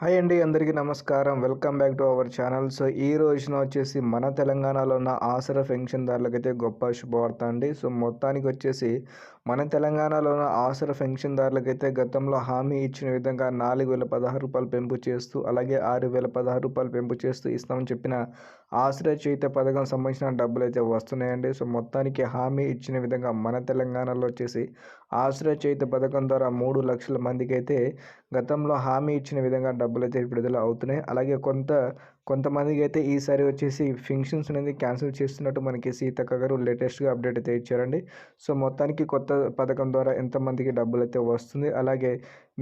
Hi అండి అందరికీ నమస్కారం. Welcome back to our channel. So ఈ రోజున వచ్చేసి మన తెలంగాణలో ఉన్న ఆసరా పెన్షన్దారులకైతే గొప్ప శుభవార్త అండి. సో మొత్తానికి వచ్చేసి మన తెలంగాణలో ఉన్న ఆసరా పెన్షన్దారులకైతే గతంలో హామీ ఇచ్చిన విధంగా నాలుగు వేల పదహారు రూపాయలు పెంపు చేస్తూ అలాగే ఆరు వేల పదహారు రూపాయలు పెంపు చేస్తూ ఇస్తామని చెప్పిన ఆసరా చేత పథకం సంబంధించిన డబ్బులు అయితే వస్తున్నాయండి. సో మొత్తానికి హామీ ఇచ్చిన విధంగా మన తెలంగాణలో వచ్చేసి ఆసరా చేత పథకం ద్వారా మూడు లక్షల మందికి అయితే గతంలో హామీ ఇచ్చిన విధంగా డబ్బులు అయితే విడుదల అవుతున్నాయి. అలాగే కొంత కొంతమందికి అయితే ఈసారి వచ్చేసి ఫంక్షన్స్ అనేది క్యాన్సిల్ చేస్తున్నట్టు మనకి సీతక్క గారు లేటెస్ట్గా అప్డేట్ అయితే ఇచ్చారండి. సో మొత్తానికి కొత్త పథకం ద్వారా ఎంతమందికి డబ్బులు అయితే వస్తుంది అలాగే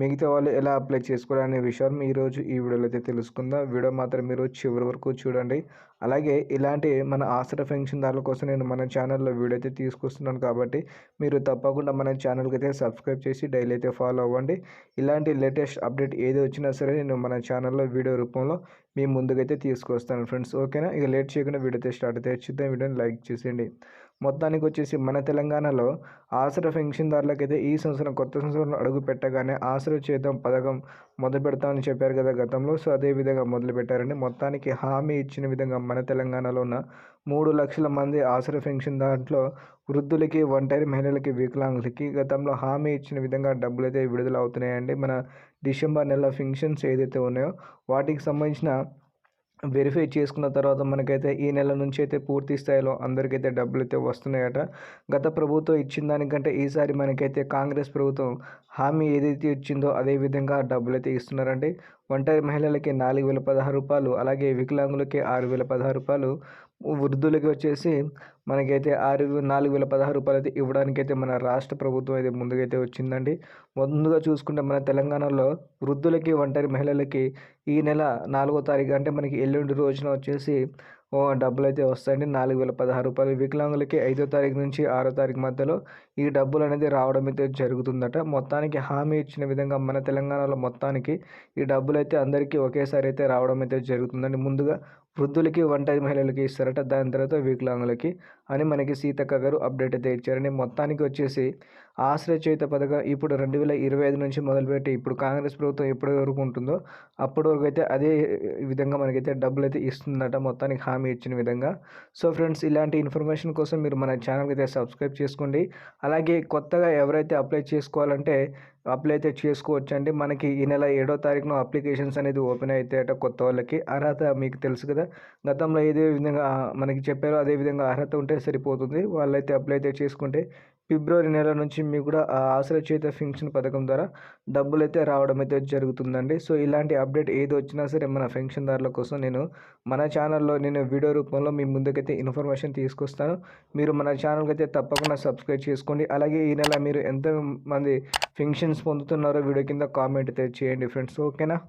మిగతా వాళ్ళు ఎలా అప్లై చేసుకోవాలనే విషయాన్ని ఈరోజు ఈ వీడియోలో అయితే తెలుసుకుందాం. వీడియో మాత్రం మీరు చివరి వరకు చూడండి. అలాగే ఇలాంటి మన ఆసర ఫంక్షన్ దాని కోసం నేను మన ఛానల్లో వీడియో అయితే తీసుకొస్తున్నాను కాబట్టి మీరు తప్పకుండా మన ఛానల్కి అయితే సబ్స్క్రైబ్ చేసి డైలీ అయితే ఫాలో అవ్వండి. ఇలాంటి లేటెస్ట్ అప్డేట్ ఏది వచ్చినా సరే నేను మన ఛానల్లో వీడియో రూపంలో మీ ముందుకైతే తీసుకొస్తాను ఫ్రెండ్స్. ఓకేనా? ఇక లేట్ చేయకుండా వీడియో అయితే స్టార్ట్ అయితే చూద్దాం. వీడియోని లైక్ చేసేయండి. మొత్తానికి వచ్చేసి మన తెలంగాణలో ఆసరా పెన్షన్దారులకైతే ఈ సంవత్సరం కొత్త సంవత్సరంలో అడుగు పెట్టగానే ఆసరా చేద్దాం పథకం మొదలు పెడతామని చెప్పారు కదా గతంలో. సో అదే విధంగా మొదలు పెట్టారండి. మొత్తానికి హామీ ఇచ్చిన విధంగా మన తెలంగాణలో ఉన్న మూడు లక్షల మంది ఆసరా పెన్షన్ దాంట్లో వృద్ధులకి ఒంటరి మహిళలకి వికలాంగులకి గతంలో హామీ ఇచ్చిన విధంగా డబ్బులు అయితే విడుదల అవుతున్నాయండి. మన డిసెంబర్ నెల ఫంక్షన్స్ ఏదైతే ఉన్నాయో వాటికి సంబంధించిన వెరిఫై చేసుకున్న తర్వాత మనకైతే ఈ నెల నుంచి అయితే పూర్తి స్థాయిలో అందరికైతే డబ్బులు అయితే వస్తున్నాయట. గత ప్రభుత్వం ఇచ్చిన దానికంటే ఈసారి మనకైతే కాంగ్రెస్ ప్రభుత్వం హామీ ఏదైతే ఇచ్చిందో అదే విధంగా డబ్బులు అయితే ఇస్తున్నారండి. ఒంటరి మహిళలకి నాలుగు వేల పదహారు రూపాయలు అలాగే వికలాంగులకి ఆరు వేల పదహారు రూపాయలు వృద్ధులకి వచ్చేసి మనకైతే ఆరు నాలుగు వేల పదహారు రూపాయలు అయితే ఇవ్వడానికైతే మన రాష్ట్ర ప్రభుత్వం అయితే ముందుకైతే వచ్చిందండి. ముందుగా చూసుకుంటే మన తెలంగాణలో వృద్ధులకి ఒంటరి మహిళలకి ఈ నెల నాలుగో తారీఖు అంటే మనకి ఎల్లుండి రోజున వచ్చేసి డబ్బులు అయితే వస్తాయండి. నాలుగు వేల పదహారు రూపాయలు. వికలాంగులకి ఐదో తారీఖు నుంచి ఆరో తారీఖు మధ్యలో ఈ డబ్బులు అనేది రావడం అయితే జరుగుతుందట. మొత్తానికి హామీ ఇచ్చిన విధంగా మన తెలంగాణలో మొత్తానికి ఈ డబ్బులు అయితే అందరికీ ఒకేసారి అయితే రావడం అయితే జరుగుతుందండి. ముందుగా వృద్ధులకి ఒంటరి మహిళలకి ఇస్తారట. దాని తర్వాత వికలాంగులకి అని మనకి సీతక్క గారు అప్డేట్ అయితే ఇచ్చారండి. మొత్తానికి వచ్చేసి ఆశ్రయ చేత పథకం ఇప్పుడు రెండు వేల ఇరవై ఐదు నుంచి మొదలుపెట్టి ఇప్పుడు కాంగ్రెస్ ప్రభుత్వం ఎప్పటి వరకు ఉంటుందో అప్పటి వరకు అయితే అదే విధంగా మనకైతే డబ్బులు అయితే ఇస్తుందట. మొత్తానికి హామీ ఇచ్చిన విధంగా. సో ఫ్రెండ్స్ ఇలాంటి ఇన్ఫర్మేషన్ కోసం మీరు మన ఛానల్కి అయితే సబ్స్క్రైబ్ చేసుకోండి. అలాగే కొత్తగా ఎవరైతే అప్లై చేసుకోవాలంటే అప్లై అయితే చేసుకోవచ్చు అండి మనకి ఈ నెల ఏడో తారీఖున అప్లికేషన్స్ అనేది ఓపెన్ అవుతాయట కొత్త వాళ్ళకి. అర్హత మీకు తెలుసు కదా. గతంలో ఏదే విధంగా మనకి చెప్పారో అదే విధంగా అర్హత ఉంటే సరిపోతుంది. వాళ్ళైతే అప్లై అయితే చేసుకుంటే ఫిబ్రవరి నెల నుంచి మీకు కూడా ఆ ఆశ్రయ చేత ఫెన్షన్ పథకం ద్వారా డబ్బులు అయితే రావడం అయితే జరుగుతుందండి. సో ఇలాంటి అప్డేట్ ఏది వచ్చినా సరే మన పెన్షన్దారుల కోసం నేను మన ఛానల్లో నేను వీడియో రూపంలో మీ ముందుకైతే ఇన్ఫర్మేషన్ తీసుకొస్తాను. మీరు మన ఛానల్కి అయితే తప్పకుండా సబ్స్క్రైబ్ చేసుకోండి. అలాగే ఈ నెల మీరు ఎంతమంది పెన్షన్స్ పొందుతున్నారో వీడియో కింద కామెంట్ అయితే చేయండి ఫ్రెండ్స్. ఓకేనా?